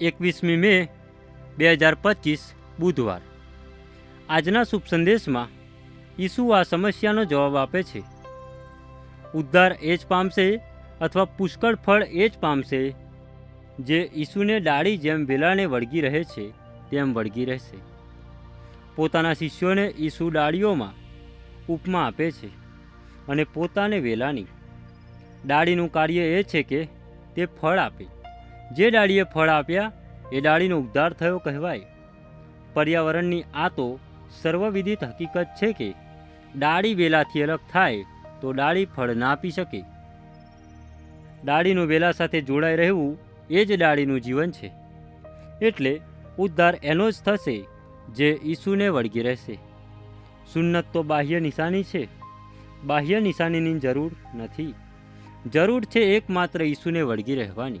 એકવીસમી મે, બે હજાર પચીસ, બુધવાર. આજના શુભ સંદેશમાં ઈસુ આ સમસ્યાનો જવાબ આપે છે. ઉદ્ધાર એ જ પામશે અથવા પુષ્કળ ફળ એ જ પામશે જે ઈસુને ડાળી જેમ વેલાને વળગી રહે છે, તેમ વળગી રહેશે. પોતાના શિષ્યોને ઈસુ ડાળીઓમાં ઉપમા આપે છે અને પોતાને વેલાની. ડાળીનું કાર્ય એ છે કે તે ફળ આપે. જે ડાળીએ ફળ આપ્યા, એ ડાળીનો ઉદ્ધાર થયો કહેવાય. પર્યાવરણની આ તો સર્વવિદિત હકીકત છે કે, ડાળી વેલાથી અલગ થાય તો ડાળી ફળ ના આપી શકે. ડાળીનું વેલા સાથે જોડાઈ રહેવું એ જ ડાળીનું જીવન છે. એટલે ઉદ્ધાર એનો જ થશે જે ઈસુને વળગી રહેશે. સુન્નત તો બાહ્ય નિશાની છે. બાહ્ય નિશાનીની જરૂર નથી. જરૂર છે એકમાત્ર ઈસુને વળગી રહેવાની.